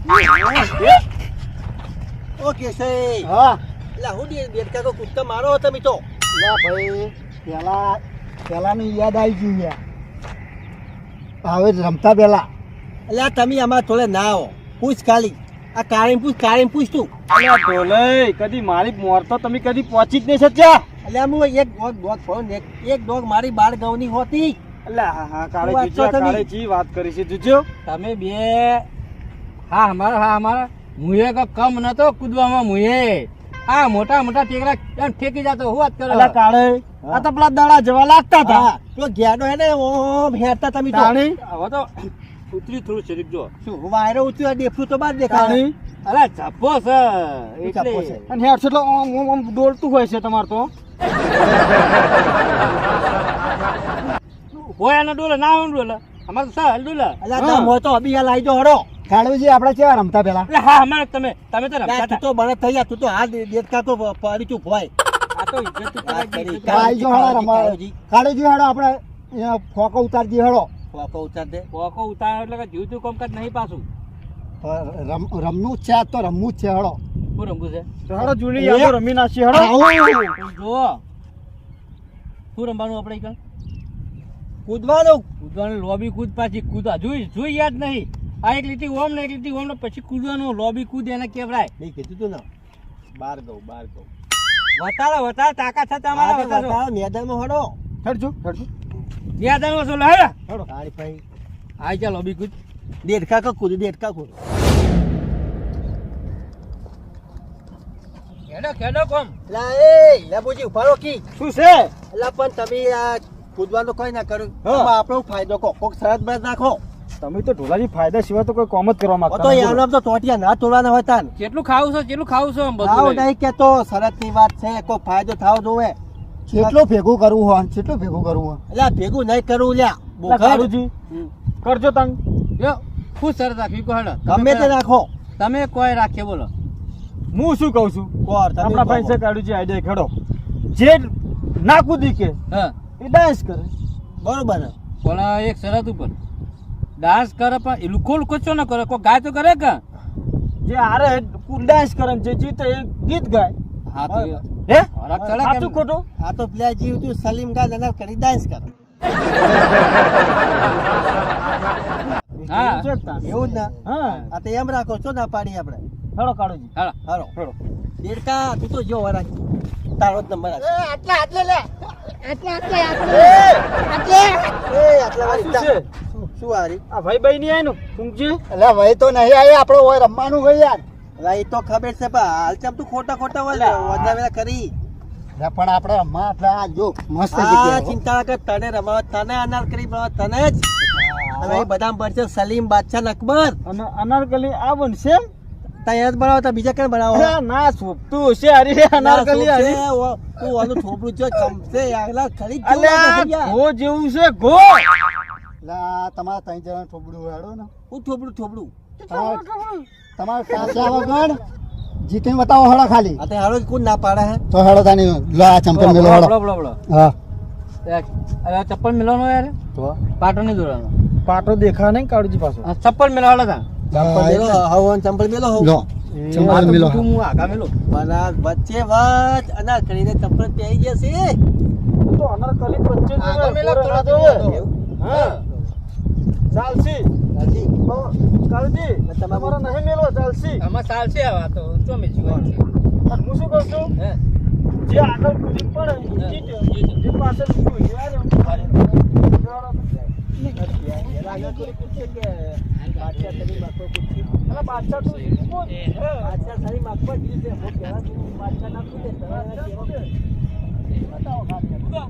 Okay છે હા. લા હું દે દેડકા કો કુત્તા મારો તમે તો લા ભાઈ પેલા પેલાની યાદ આવી ગઈ યાર હવે રમતા પેલા એટલે તમે અમારા થોડે ના આવો પૂછ ખાલી આ કાળીને પૂછ કાળીને પૂછ તું અલ્યા ઢોલય કદી મારી મોર તો તમે કદી પહોંચી જ નહીં સચ્યા એટલે હું એક ડોગ ડોગ ફોન એક એક ડોગ મારી બાર ગૌની હોતી એટલે હા હા કાળે. કાળે જી વાત કરી છે જીજો તમે બે હા અમારા હા અમારા. મુએ કો કમ નતો કૂદવામાં મુએ. આ મોટા મોટા ટેકરા એમ ઠેકી જતો હું વાત કરો? અલા કાળે આ તો પેલા દાડા જવા લાગતા હતા. પેલો તો ઘેડો હે ને ઓમ હેરતા તમે તો. હવે તો ઉતરી થોડું શરીર જો શું વાયરો ઉતર્યો ડેફું તો બાર દેખાય. અલા અરે ચપ્પો છે એટલે. અને હેડ એટલે ઓમ ઓમ ઓમ ડોલતું હોય છે તમાર તો. હોય એનો ડોલે ના હોય ડોલે. અમારે તો સા ડોલે. અલા તો હોય તો અબી લાઈ દો હડો. કાળુજી આપણે કેવા રમતા પેલા હા હમણાં તમે તમે તો રમતા તું તો બને થઈ જા તું તો આ દેખતા તો પડી ચૂપ હોય. આ તો ઇજ્જત તો કરી. જો હળો રમવા. કાળજી. કાળુજી આપણે ફોકો ઉતારજી હળો ફોકો ઉતાર દે. ફોકો ઉતારો એટલે કે જીવતું કામકાજ નહીં પાછું. રમ રમવું છે તો રમવું જ છે હળો શું રમવું છે? તો જૂની યાદો રમી નાખી હળો જો શું રમવાનું આપણે ઈ કણ? કૂદવાનું. લોબી કૂદ પાછી. કૂદવા જોઈ જોઈ યાદ નહીં. આ એક લીટી ઓમ ને એક લીટી ઓમ ને પછી કૂદવાનું લોબી કૂદ એને કેવડાય નહીં કીધું તું ને. બાર ગઉ બાર ગઉ વતાડો વતાડો તાકાત છે તમારા વતાડો. મેદાનમાં હડો. હેડજો હેડજો. મેદાનમાં છો લહેરા તારી ભાઈ. આ જા લોબી કૂદ. દેડકા કા કૂદ દેડકા કૂદ. ખેડો ખેડો કોમ. લા એ લેબુજી ઉભારો કી. શું છે? એટલે પણ તમે આ કૂદવાનું કોઈ ના કર્યું હા. આમાં આપણો ફાયદો કો કોક શરત બરત નાખો. તમે તો ઢોલાજી ફાયદા સિવાય તો કોઈ કોમ જ કરવા માંગતા તો. એનો તો ટોટિયા ના તોડવાના હોય તાન. કેટલું ખાવું છે? કેટલું ખાવું છે આમ આવું બધું લઈ. નહીં કેતો શરતની વાત છે કોઈ ફાયદો થાવ જોવે. કેટલું ભેગું કરવું હોય કેટલું ભેગું કરવું હોય. એટલે ભેગું નહીં કરવું લ્યા. અલા, બોખર. કરજો તંગ. યો ખુશ સરસ રાખી કો હેડો. ગમે તે રાખો. તમે કોઈ રાખે બોલો. હું શું કહું છું? કોર તમે આપણા ભાઈ છે કાળુજી આઈડિયા ખેડો. જે ના કુદી કે હા. એ ડાન્સ કરે. બરોબર? પણ એક શરત ઉપર. ડાન્સ કરે પણ એ લુકો લુકો છો ન કરે? કોઈ ગાય તો કરે કે? જે હારે ડાન્સ કરે જે જીતે એ ગીત ગાય. હા તો હે. સાચું ખોટું? હા તો પેલા જીવ તું સલીમ ખાન એના કરી ડાન્સ કરે. હા. એવું જ ના? હા. આ તો એમ રાખો છો ના પાડી આપણે? હેડો કાળુજી. હળો હળો હળો દેડકા તું તો જો વરા તારો જ નંબર આ આટલા આટલા વાળી શું આટલા શું શું હારી આ ભાઈ ભાઈ ની આયનું? ટૂંકજી. એટલે ભાઈ તો નહીં આવે આપણો હોય રમવાનું હોય યાર. એટલે એ તો ખબર છે પણ હાલ ચમ તું ખોટા ખોટા હોય વધા વેલા કરી. પણ આપણે રમવા એટલે આ જો મસ્ત. ચિંતા ના કર તને રમાવ તને અનાર કરી બનાવ તને જ. હવે બધા પડશે સલીમ બાદશાહ અકબર અને અનારકલી આ બનશે તૈયાર ત્યાં જ બનાવતા બીજા કઈ બનાવો અરે ના સોપતું હશે હરી અનારકલી અરે. તું ઓલું થોપડું જો ખમશે આગલા ખરી જ જેવું છે ઘો. આ તમારા ત્રણ જણા થોબડું હેડો ને. હું થોબડું થોબડું. તમારે તમારે વગર જીતે બતાવો હળો ખાલી. અતે હળો કોણ ના પાડે હે? તો હળો તાની લો આ ચંપલ મેલો હળો. હળો બળો. હા. અરે ચપ્પલ મેલવાનો યાર? તો? પાટો નહીં દોરાનો. પાટો દેખા નહીં કાળુજી પાછો. ચપ્પલ ચપ્પલ હળો તા ચંપલ મેલો હવો ચંપલ મેલો હવો. લો ચંપલ મેલો. હું આગા મેલો બના વચ્ચે વાત અના કરીને ચંપલ પહેરી જશે. તો અનર કલી બચ્ચે આગા મેલો થોડા દો હા. ચાલશી હાજી. કાળજી તમારે- નહીં મેલો ચાલશી આમાં ચાલશે આ તો મે જીવન છે હું શું કહું છું હે જે આગળ કૂદી પડે જે પાછળ કૂદી યાર હારે. આગળ કોઈ પૂછે કે બાદશાહ સલીમ અકબર પૂછ્યું. અલા, બાદશાહ તું. બાદશાહ સલીમ અકબર જીતે. હું કહેવા છું, બાદશાહ ના પૂછે. તરત જ કે, બતાવો બાદશાહ.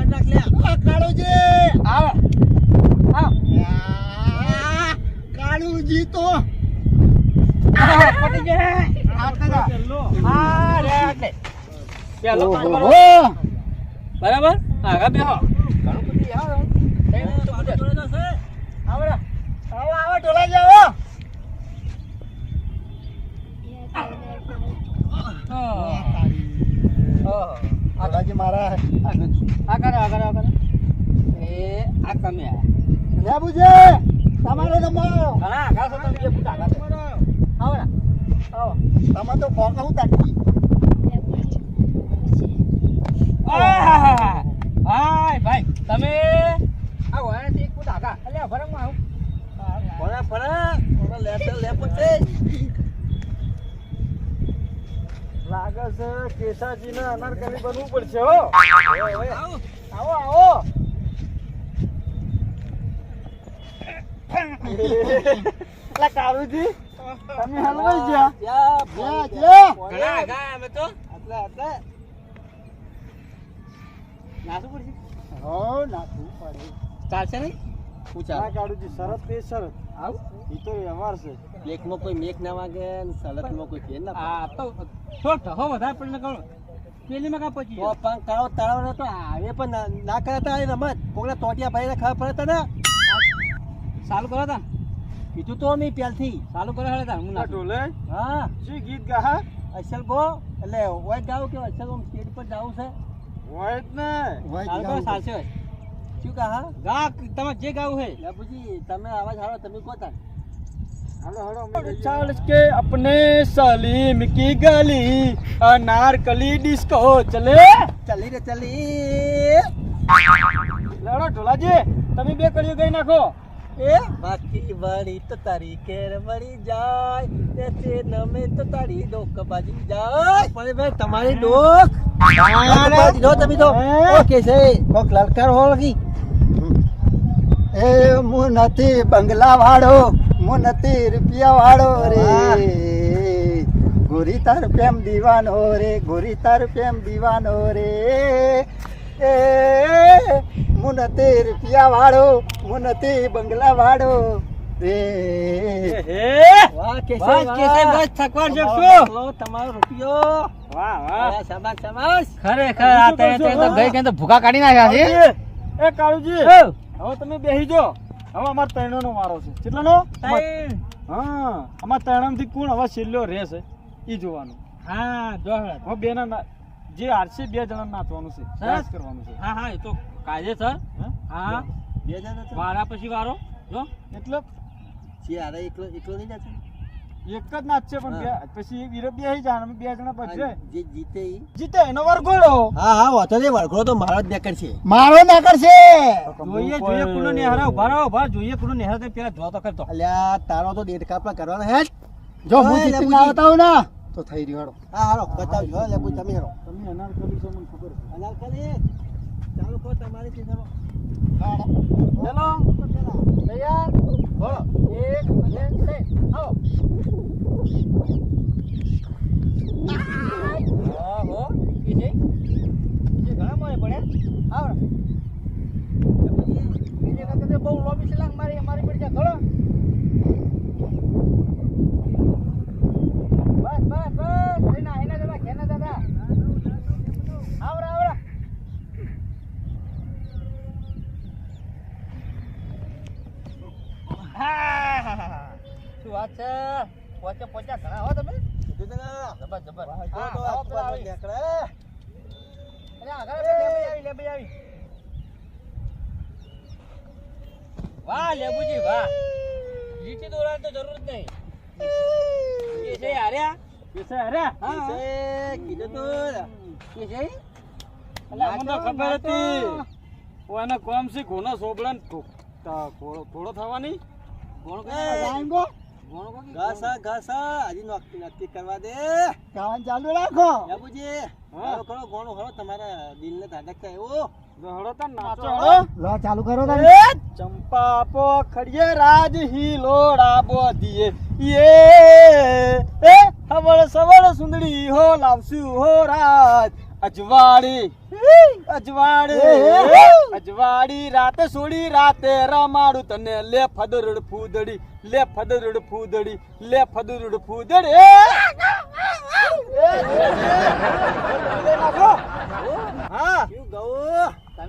તું નાખ લે. આવો. આવો. કાળુજી તો પટી ગયા હા રે એટલે. પેલો પાંચ બરાબર. આગા બેહો. બધું આવો તઈ મિનિટ તો બધે. જોડે તો છે. આવો રે. આવો આવો ટોલાજી આવો ઓહો. ઓહો. ટોલાજી મારા આ છે. તમારો નંબર. ઘણા આઘા છો તમે બે ફૂટ આવો ને આવો. તમે તો ફોકા હું તાકી. ભાઈ ભાઈ તમે? આ વાળાથી એક ફૂટ આઘા. અલ્યા માં આવું. ફરા ફરા. ઓલા લેટર લે પછી લાગે છે કેસાજીને અનારકલી બનવું પડશે હો. આવો આવો. એટલે કારુજી તમે હલવાઈ ગયા? યા જે જે ઘણા આઘા અમે તો. એટલે એટલે. નાસું પડશે? હો નાખવું પડે. ચાલશે નહીં? પૂછા હા કારુજી શરત તે શરત. આવું? એ તો વ્યવહાર છે. લેખમાં કોઈ મેઘ ના વાગે ને સલતમાં કોઈ કે ના આ તો છોટ હો વધારે પડીને પેલી પેલીમાં કા પછી તો પણ કાળો તળાવ તો આવે પણ ના- કરે તો રમત. કોકના તોટિયા ભાઈને ખબર પડે તો ને ચાલુ કરો તા કીધું તો મેં પહેલથી. ચાલુ કરો હેડે તા હું નાખું. ઢોલે? હા. શું ગીત ગા અસલ ગો એટલે ઓય ગાવ કે અસલ ઓમ સ્ટેજ પર જાવું છે. હોય જ ને. ચાલુ કરો હોય. શું કહા ગા તમે જે ગાવું હે લેબુજી તમે અવાજ હારો તમે કોતા તાર હાલો હાલો ચાલ કે અપને સલીમ કી ગલી અનારકલી ડિસ્કો ચલે. ચલી રે ચલી. લેડો ઢોલાજી તમે બે કડીઓ ગઈ નાખો. એ બાકી વળી તો તારી કેર વળી જાય તે તે નમે તો તારી ડોક બાજી જાય પણ ભાઈ તમારી ડોક બાજી દો તમે તો ઓકે છે કોક લલકાર હો લગી એ હું નથી બંગલા વાળો હું નથી રૂપિયા વાળો રે ગોરી તાર પ્રેમ દીવાનો રે ગોરી તાર પ્રેમ દીવાનો રે એ હું નથી રૂપિયા વાળો હું નથી બંગલા વાળો. રે હે વાહ કેસે બસ, કેસે બસ, થકવાડ શકશો. તમારો રૂપિયો વાહ વાહ. વાહ શાબાશ શાબાશ. ખરેખર આ તે તે તો ગઈ કે તો ભૂકા કાઢી નાખ્યા છે? એ કાળુજી હવે તમે બેસી જો. હવે અમાર તૈણો નો વારો છે. હા અમાર તૈણામાંથી કોણ હવે છેલ્લો રહેશે એ જોવાનું. હા જો. હવે બેના ના જે હારશે બે જણા નાચવાનું છે કરવાનું છે. હા હા એ તો કાયદેસર હે? હા. બે જણા વારા પછી વારો? જો. એટલે? છે અરે એકલો એકલો નહીં જતો એક જ નાચશે પણ બે પછી વીરો બેહી જાય અમે બે જણા પછી. જે જીતે ઈ. જીતે એનો વરઘોડો. હા હા વાતો નહીં વરઘોડો તો મારો જ નેકર છે. મારો નેકર છે. જોઈએ જોઈએ કુનો નેહરા ઊભા રહો ઊભા જોઈએ કુનો નેહરા તે પેલા જો તો કરતો. અલ્યા તારો તો દેડ કાપલા કરવાનો હે જો. હું જીતીને. આવતા હું ના. તો થઈ રહ્યો હા હાલો બતાવજો લે તમે હેરો તમે અનારકલી છો મને ખબર છે. અનારકલી? ચાલો કહો તમારી ચલો. તૈયાર. બોલો એક બે ત્રણ આવો ઓહો કીજે કીજે ઘણા મોય પડ્યા આવો કીજે કાકા તે બહુ લોબી સલાંગ મારી મારી પડી જા ઘણો બસ બસ બસ એના એના દાદા કેના દાદા આવરા આવરા હા શું વાત છે? પોચે પોચા ઘણા હો તમે. જબર જબર. વાહ લેબુજી વાહ. લીટી દોરાની તો જરૂર જ નહીં. એ છે હાર્યા કેસે અરે હા છે, કીધું તું. એ છે? અલ્યા મને ખબર હતી. ઓ એને કોમ છે ઘોનો સોબળન થોડો થોડો થવાની? ગોણો કો ઘાસ ઘાસ. હજી નક્કી નક્કી કરવા દે. કાન ચાલુ રાખો. બાબુજી હા. કરો કરો ઘણું તમારા દિલને ધડકતા એવું હળો તાર નાચો હળો. લો ચાલુ કરો તમે. ચંપા પોખડીએ રાજ હિલોડા બોધીએ. યે એ હવળ સવળ સુંદરી હો લાવશું હો રાજ. અજવાળી અજવાળી અજવાળી રાતે સોડી રાતે રમાડું તને. લે ફદરડ ફૂદડી લે ફદરડ ફૂદડી લે ફદરડ ફૂદડી. હા. ગૌ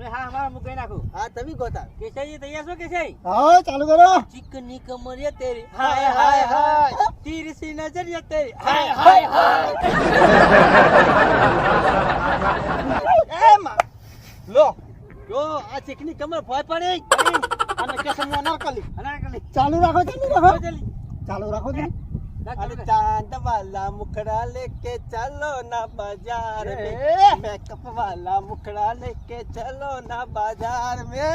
તમે હા અમારા મુકાઈ નાખો. હા તમે ગોતા કેસાઈ તૈયાર છો કેસાઈ? હા ચાલુ કરો. ચિકની કમરિયા તેરી. હાય હાય હાય તીરસી નજરિયા તેરી. હાય હાય હાય. એમ. લો જો આ ચીકની કમર ભોય પડી. અને કેસરનું અનારકલી. અનારકલી. ચાલુ રાખો ચાલુ રાખો. ચાલુ રાખો. અરે ચાંદ વાલા મુખડા લેકે ચલો ના બાજાર મે. મેકઅપ વાલા મુખડા લેકે ચલો ના બાજાર મે.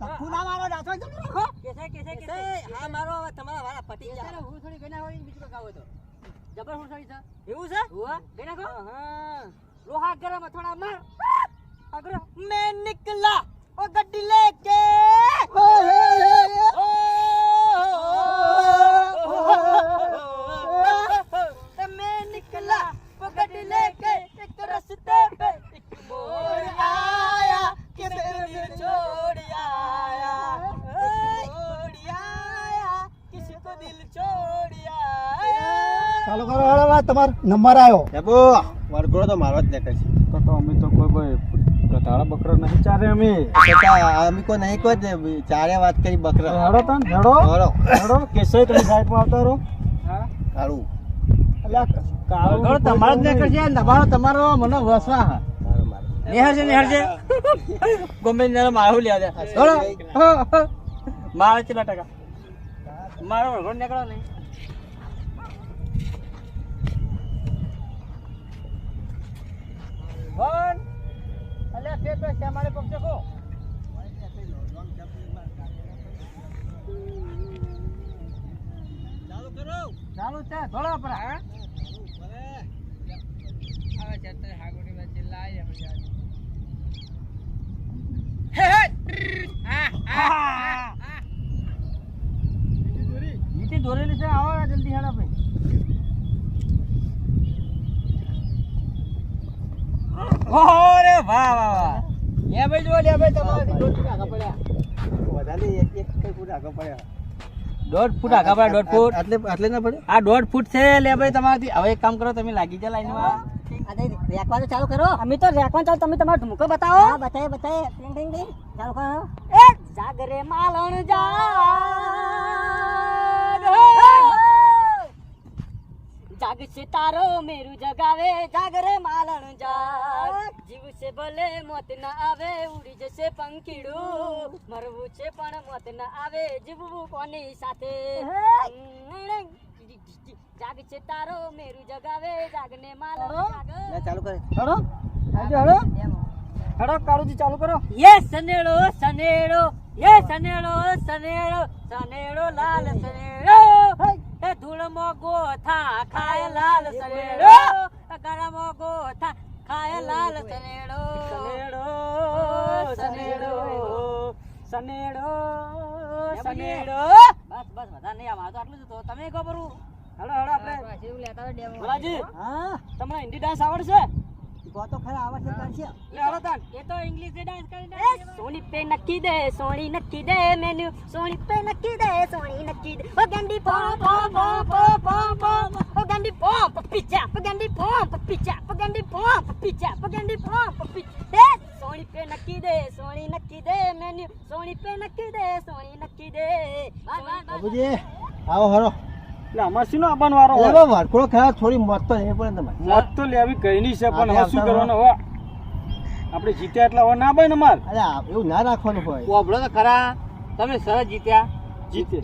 તકુ ના મારો ડાસો એકદમ રાખો કેસે કેસે કેસે? હા. મારો તમારા વાળા પટી ગયા. હું થોડી ગણા હોય બીજું ગાવો તો. જબર હું થોડી છે? એવું છે? હુઆ ગણા કો? હા લોહા ગરમ અથોડા માર અગર. મે નિકલા ઓ ગડ્ડી લેકે. ઓહે ચાલુ કરો હવે વાત તમારો નંબર આવ્યો. એબો વડગોળો તો મારો જ દેખાય છે. તો તો અમે તો કોઈ કોઈ ગધાડા બકરા નહીં ચારે અમે. અમે કોઈ નહીં કોઈ ચારે વાત કરી બકરા. હેડો તન હેડો. હેડો. હેડો કેસે તમે સાઈડમાં આવતા રહો. કાળું કાળું તમારો જ નીકળશે તમારો તમારો મને વસવા હા. મારો મારો. નિહાળજે નિહાળજે. ગમે ને મારું લ્યા દે. મારે કેટલા ટકા. મારો વળગો નીકળો નહીં. વન અલ્યા તે તો શ્યામાળે પક્ષે કો ચાલુ કરો. ચાલુ છે થોડા પર હા આવે છે તે હાગોડી માં એમ જાય નીચે દોરેલી છે આવો જલ્દી હેડા ભાઈ. ઓરે વાહ વાહ વાહ. લે ભાઈ જો લે ભાઈ તમારી દોઢ ફૂટ આગળ પડ્યા. વધારે એક એક કઈ ફૂટ આગળ પડ્યા. દોઢ ફૂટ આગળ પડ્યા દોઢ ફૂટ. આટલે એટલે ના પડે? આ દોઢ ફૂટ છે લે ભાઈ તમારાથી. હવે એક કામ કરો તમે લાગી જા લાઈનમાં. રેકવાનું ચાલુ કરો. અમે તો રેકવાનું ચાલુ તમે તમારો ઢુમકો બતાવો. હા બતાવે બતાવે ટીંગ ટીંગ ટીંગ. ચાલુ કરો. એ જાગરે માલણ જાગ જાગ છે તારો મેરું જગાવે જાગરે માલણ જાગ. જીવ છે ભલે મોત ના આવે ઉડી જશે પંખીડું. મરવું છે પણ મોત ના આવે જીવવું કોની સાથે? જાગ છે તારો મેરું જગાવે જાગને માલણ જાગ. ચાલુ કરે. હળો. હેડો હળો. હેડો કાળુજી ચાલુ કરો. યે સનેડો સનેડો. યે સનેડો સનેડો. સનેડો લાલ સનેડો. એ ધૂળમો ગોથા ખાય લાલ સનેડો. ગરમો ગોથા ખાય લાલ સનેડો. સનેડો સનેડો. સનેડો બસ બસ બધા નહીં આમાં તો આટલું જ તો તમે કહો બરું હળો હળો આપણે બોલાજી. હા. તમને હિન્દી ડાન્સ આવડશે? ગો તો ખરા આવડશે કરશે. લે હળો તાન. એ તો ઇંગ્લિશ સોની પે નક્કી દે સોની નક્કી દે મેન્યુ સોની પે નક્કી દે સોની નક્કી દે ઓ ગંડી પો પો પો પો પો પો ઓ ગંડી પો પપીચા પો ગંડી પો પપીચા પો ગંડી પો પપીચા પો ગંડી પો પપીચા સોની પે નક્કી દે સોની નક્કી દે મેન્યુ સોની પે નક્કી દે સોની નક્કી દે બાબુજી આવો હરો એટલે અમાર શું આપવાનો વારો વારખોડો ખરા થોડી મત તો નહીં પડે તમારે મત તો લેવી કઈ નહીં છે પણ શું કરવાનો હોય? આપણે જીત્યા એટલે હવે ના ભાઈ ને માર અરે એવું ના રાખવાનું હોય વાપરો તો ખરા તમે સરસ જીત્યા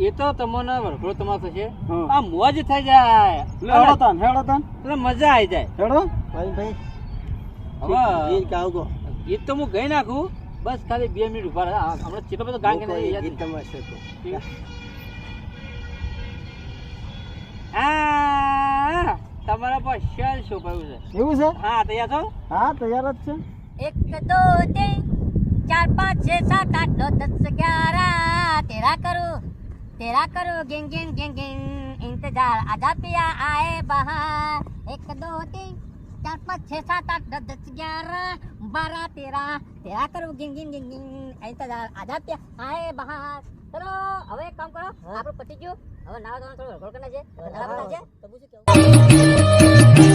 એ તો તમને વરઘડો તમારો થશે આ મોજ થઈ જાય હેડો તાન હેડો તાન એટલે મજા આવી જાય હેડો ભાઈ ભાઈ હવે ગીત ગાવ ગો ગીત તો હું ગઈ નાખું બસ ખાલી બે મિનિટ ઊભા રહે હમણાં કેટલો બધો ગાંગ ગીત તમારે છે તો. આ તમારા પર શેલ શોભાયું છે એવું છે હા તૈયાર છો હા તૈયાર જ છે एक दो तीन चार पाँच छः सात आठ नौ दस ग्यारह तेरा करो तेरा करो गिंग गिंग गिंग गिंग इंतजार आजा पिया आए बाहर एक दो तीन चार पाँच छः सात आठ नौ दस ग्यारह बारह तेरह तेरा करो गिंग गिंग गिंग गिंग इंतजार आजा पिया आए બહાર ચલો હવે એક કામ કરો આપણું પતી ગયું હવે નાવા ધોવાનું થોડું હળગોળ કરી નાખીએ. ધંધા બધા છે તો પૂછ્યું કેવું